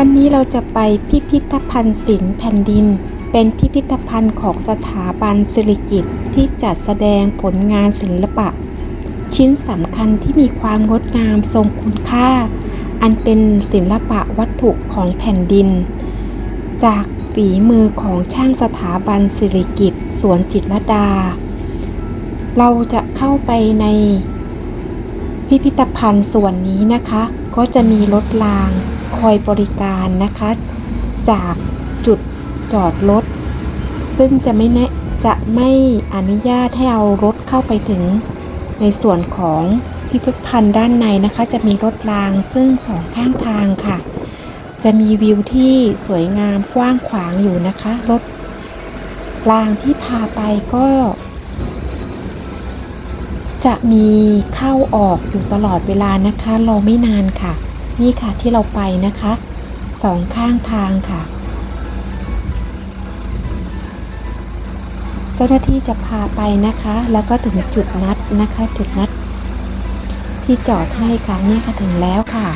วันนี้เราจะไปพิพิธภัณฑ์ศิลป์แผ่นดิน เป็นพิพิธภัณฑ์ของสถาบันสิริกิตที่จัดแสดงผลงานศิลปะ ชิ้นสำคัญที่มีความงดงามทรงคุณค่า อันเป็นศิลปะวัตถุของแผ่นดิน จากฝีมือของช่างสถาบันสิริกิตสวนจิตรดา เราจะเข้าไปในพิพิธภัณฑ์ส่วนนี้นะคะ ก็จะมีรถราง คอยบริการนะคะ จากจุดจอดรถ ซึ่งจะไม่แนะจะไม่อนุญาตให้เอารถเข้าไปถึง ในส่วนของพิพิธภัณฑ์ด้านในนะคะ จะมีรถรางซึ่งสองข้างทางค่ะ จะมีวิวที่สวยงามกว้างขวางอยู่นะคะ รถรางที่พาไปก็ จะมีเข้าออกอยู่ตลอดเวลานะคะรอไม่นานค่ะ นี่ค่ะที่เราไปนะคะสองข้างทางค่ะ เจ้าหน้าที่จะพาไปนะคะ แล้วก็ถึงจุดนัดนะคะ จุดนัด ที่จอดให้ค่ะเนี่ยค่ะถึงแล้วค่ะ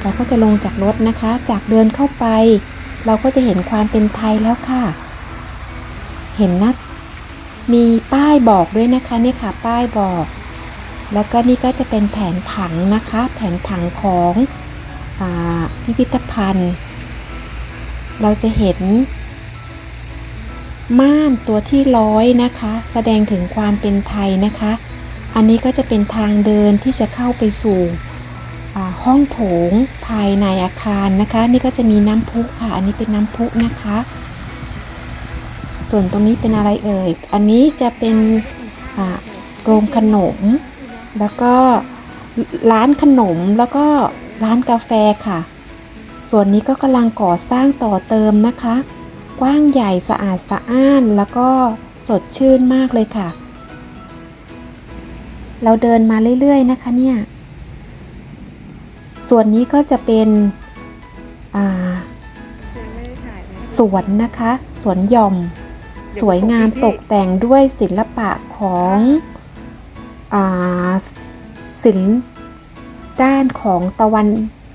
เราก็จะลงจากรถนะคะ จากเดินเข้าไป เราก็จะเห็นความเป็นไทยแล้วค่ะ เห็นนะมีป้ายบอกด้วยนะคะนี่ค่ะ ป้ายบอก แล้วก็นี่ก็จะเป็นแผนผังนะคะ แผนผังของอพิพิธภัณฑ์ เราจะเห็น ม่านตัวที่ร้อยนะคะ แสดงถึงความเป็นไทยนะคะ อันนี้ก็จะเป็นทางเดินที่จะเข้าไปสู่ห้องโถงภายในอาคารนะคะ นี่ก็จะมีน้ำพุค่ะ อันนี้เป็นน้ำพุนะคะ ส่วนตรงนี้เป็นอะไรเอ่ย อันนี้จะเป็นโรงขนม แล้วก็ร้านขนมแล้วก็ร้านกาแฟค่ะ ส่วนนี้ก็กำลังก่อสร้างต่อเติมนะคะ กว้างใหญ่สะอาดสะอ้านแล้วก็สดชื่นมากเลยค่ะ เราเดินมาเรื่อยๆนะคะเนี่ย ส่วนนี้ก็จะเป็นสวนนะคะ สวนหย่อม สวยงามตกแต่งด้วยศิลปะของ ศิลป์ด้านของตะวัน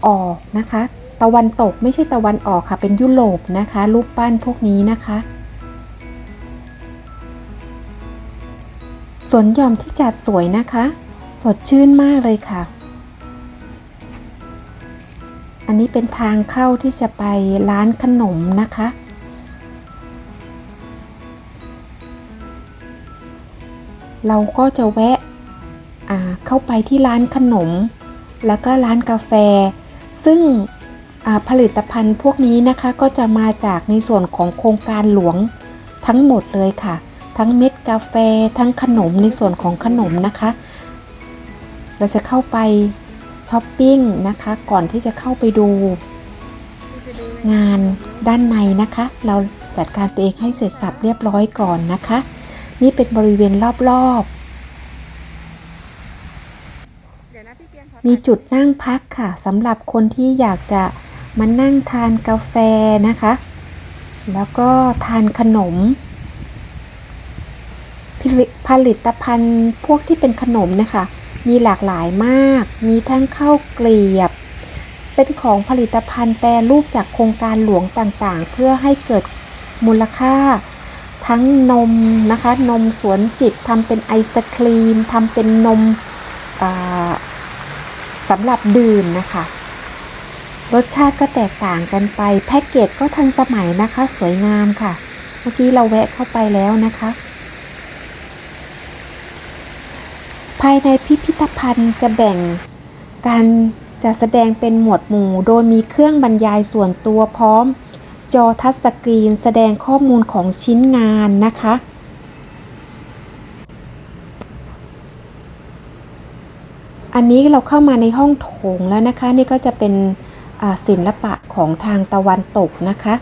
ออกนะคะ ตะวันตกไม่ใช่ตะวันออกค่ะ เป็นยุโรปนะคะรูปปั้นพวกนี้นะคะสวนหย่อมที่จัดสวยนะคะ สดชื่นมากเลยค่ะ อันนี้เป็นทางเข้าที่จะไปร้านขนมนะคะ เราก็จะแวะ เข้าไปที่ร้านขนม แล้วก็ร้านกาแฟ ซึ่งผลิตภัณฑ์พวกนี้นะคะก็จะมาจากในส่วนของโครงการหลวงทั้งหมดเลยค่ะ ทั้งเม็ดกาแฟทั้งขนมในส่วนของขนมนะคะ เราจะเข้าไปช้อปปิ้งนะคะก่อนที่จะเข้าไปดูงานด้านในนะคะ เราจัดการตัวเองให้เสร็จสับเรียบร้อยก่อนนะคะ นี่เป็นบริเวณรอบๆ มีจุดนั่งพักค่ะสำหรับคนที่อยากจะมานั่งทานกาแฟนะคะ แล้วก็ทานขนมผลิผลิตภัณฑ์พวกที่เป็นขนมนะคะ มีหลากหลายมาก มีทั้งข้าวเกลียบ เป็นของผลิตภัณฑ์แปรรูปจากโครงการหลวงต่างๆ เพื่อให้เกิดมูลค่า ทั้งนมนะคะ นมสวนจิตทำเป็นไอศครีมทำเป็นนมอ่า สำหรับดื่มนะคะ รสชาติก็แตกต่างกันไป แพ็กเกจก็ทันสมัยนะคะ สวยงามค่ะ เมื่อกี้เราแวะเข้าไปแล้วนะคะ ภายในพิพิธภัณฑ์จะแบ่งการจะแสดงเป็นหมวดหมู่ โดยมีเครื่องบรรยายส่วนตัวพร้อม จอทัชสกรีน แสดงข้อมูลของชิ้นงานนะคะ นนี้เราเข้ามาในห้องโถงแล้วนะคะ นี่ก็จะเป็นศิลปะของทางตะวันตกนะคะ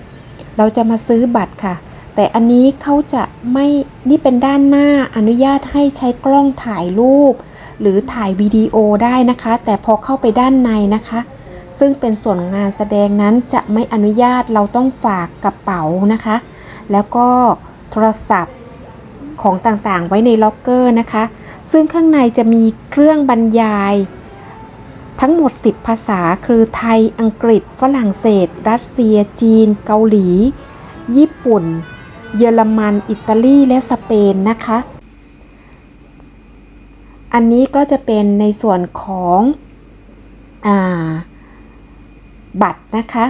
เราจะมาซื้อบัตรค่ะ แต่อันนี้เขาจะไม่นี่เป็นด้านหน้าอนุญาตให้ใช้กล้องถ่ายรูป หรือถ่ายวิดีโอได้นะคะ แต่พอเข้าไปด้านในนะคะ ซึ่งเป็นส่วนงานแสดงนั้นจะไม่อนุญาตเราต้องฝากกระเป๋านะคะ แล้วก็โทรศัพท์ของต่างๆ ไว้ในล็อกเกอร์นะคะ ซึ่งข้างในจะมีเครื่องบรรยาย ทั้งหมด 10 ภาษาคือไทย อังกฤษ ฝรั่งเศส รัสเซีย จีน เกาหลี ญี่ปุ่น เยอรมัน อิตาลี และสเปนนะคะ อันนี้ก็จะเป็นในส่วนของอาบัตรนะคะ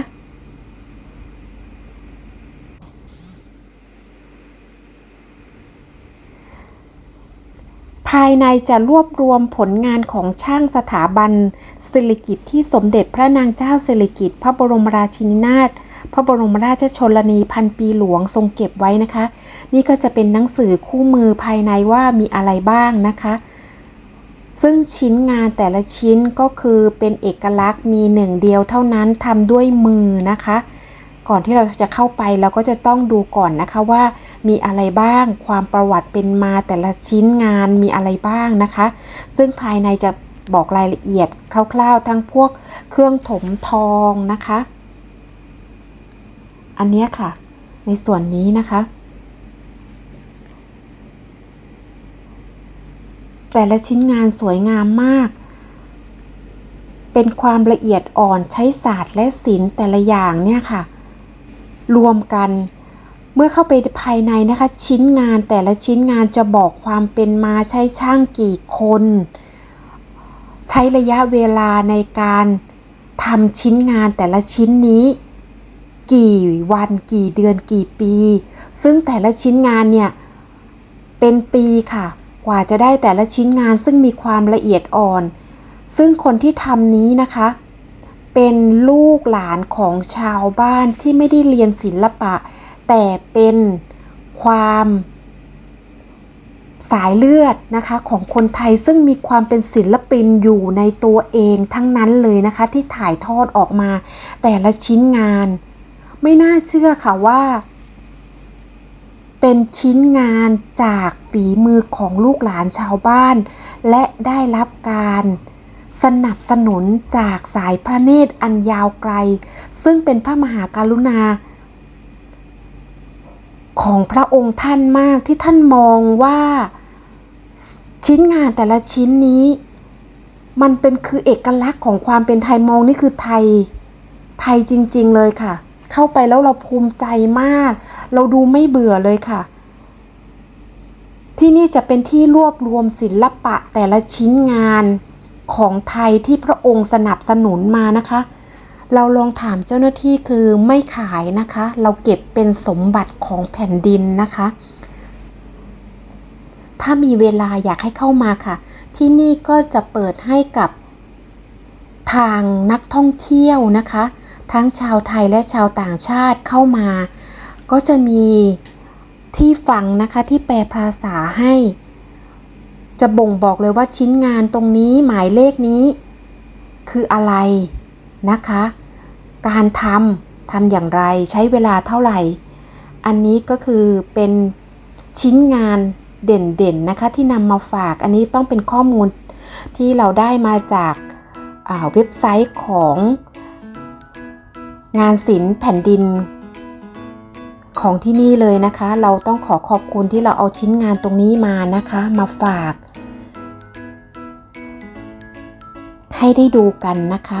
ายในจะรวบรวมผลงานของช่างสถาบันสิริกิติ์ที่สมเด็จพระนางเจ้าสิริกิติ์พระบรมราชินีนาถพระบรมราชชนนีพันปีหลวงทรงเก็บไว้นะคะ นี่ก็จะเป็นหนังสือคู่มือภายในว่ามีอะไรบ้างนะคะ ซึ่งชิ้นงานแต่ละชิ้นก็คือเป็นเอกลักษณ์มีหนึ่งเดียวเท่านั้นทำด้วยมือนะคะ ก่อนที่เราจะเข้าไปเราก็จะต้องดูก่อนนะคะว่า มีอะไรบ้าง ความประวัติเป็นมาแต่ละชิ้นงานมีอะไรบ้างนะคะ ซึ่งภายในจะบอกรายละเอียดคร่าวๆ ทั้งพวกเครื่องถมทองนะคะ อันนี้ค่ะ ในส่วนนี้นะคะ แต่ละชิ้นงานสวยงามมาก เป็นความละเอียดอ่อนใช้ศาสตร์และศิลป์แต่ละอย่างเนี่ยค่ะ รวมกัน เมื่อเข้าไปภายในนะคะ ชิ้นงานแต่ละชิ้นงานจะบอกความเป็นมาใช้ช่างกี่คน ใช้ระยะเวลาในการทำชิ้นงานแต่ละชิ้นนี้ กี่วันกี่เดือนกี่ปี ซึ่งแต่ละชิ้นงานเนี่ย เป็นปีค่ะ กว่าจะได้แต่ละชิ้นงานซึ่งมีความละเอียดอ่อน ซึ่งคนที่ทำนี้นะคะ เป็นลูกหลานของชาวบ้านที่ไม่ได้เรียนศิลปะ แต่เป็นความสายเลือดนะคะของคนไทยซึ่งมีความเป็นศิลปินอยู่ในตัวเองทั้งนั้นเลยนะคะที่ถ่ายทอดออกมา แต่ละชิ้นงาน ไม่น่าเชื่อค่ะว่า เป็นชิ้นงานจากฝีมือของลูกหลานชาวบ้าน และได้รับการสนับสนุนจากสายพระเนตรอันยาวไกล ซึ่งเป็นพระมหากรุณา ของพระองค์ท่านมากที่ท่านมองว่าชิ้นงานแต่ละชิ้นนี้ มันเป็นคือเอกลักษณ์ของความเป็นไทยมองนี่คือไทย ไทยจริง ๆ เลยค่ะ เข้าไปแล้วเราภูมิใจมาก เราดูไม่เบื่อเลยค่ะ ที่นี่จะเป็นที่รวบรวมศิลปะแต่ละชิ้นงานของไทยที่พระองค์สนับสนุนมานะคะ เราลองถามเจ้าหน้าที่คือไม่ขายนะคะ เราเก็บเป็นสมบัติของแผ่นดินนะคะ ถ้ามีเวลาอยากให้เข้ามาค่ะ ที่นี่ก็จะเปิดให้กับทางนักท่องเที่ยวนะคะ ทั้งชาวไทยและชาวต่างชาติเข้ามา ก็จะมีที่ฟังนะคะที่แปลภาษาให้ จะบ่งบอกเลยว่าชิ้นงานตรงนี้หมายเลขนี้ คืออะไร นะคะ การทำทำอย่างไรใช้เวลาเท่าไหร่ อันนี้ก็คือเป็นชิ้นงานเด่นๆนะคะที่นำมาฝากอันนี้ต้องเป็นข้อมูลที่เราได้มาจากเว็บไซต์ของงานศิลป์แผ่นดินของที่นี่เลยนะคะ เราต้องขอขอบคุณที่เราเอาชิ้นงานตรงนี้มานะคะ มาฝาก ให้ได้ดูกันนะคะ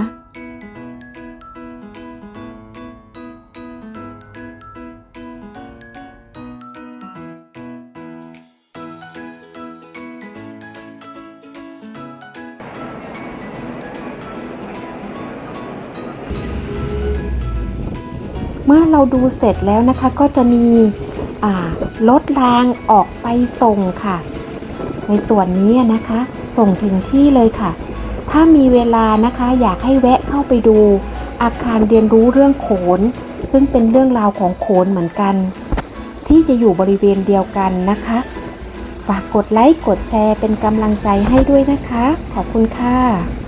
มื่อเราดูเสร็จแล้วนะคะก็จะมีรถรางออกไปส่งค่ะ ในส่วนนี้นะคะ ส่งถึงที่เลยค่ะ ถ้ามีเวลานะคะอยากให้แวะเข้าไปดูอาคารเรียนรู้เรื่องโขน ซึ่งเป็นเรื่องราวของโขนเหมือนกัน ที่จะอยู่บริเวณเดียวกันนะคะ ฝากกดไลค์กดแชร์เป็นกำลังใจให้ด้วยนะคะ ขอบคุณค่ะ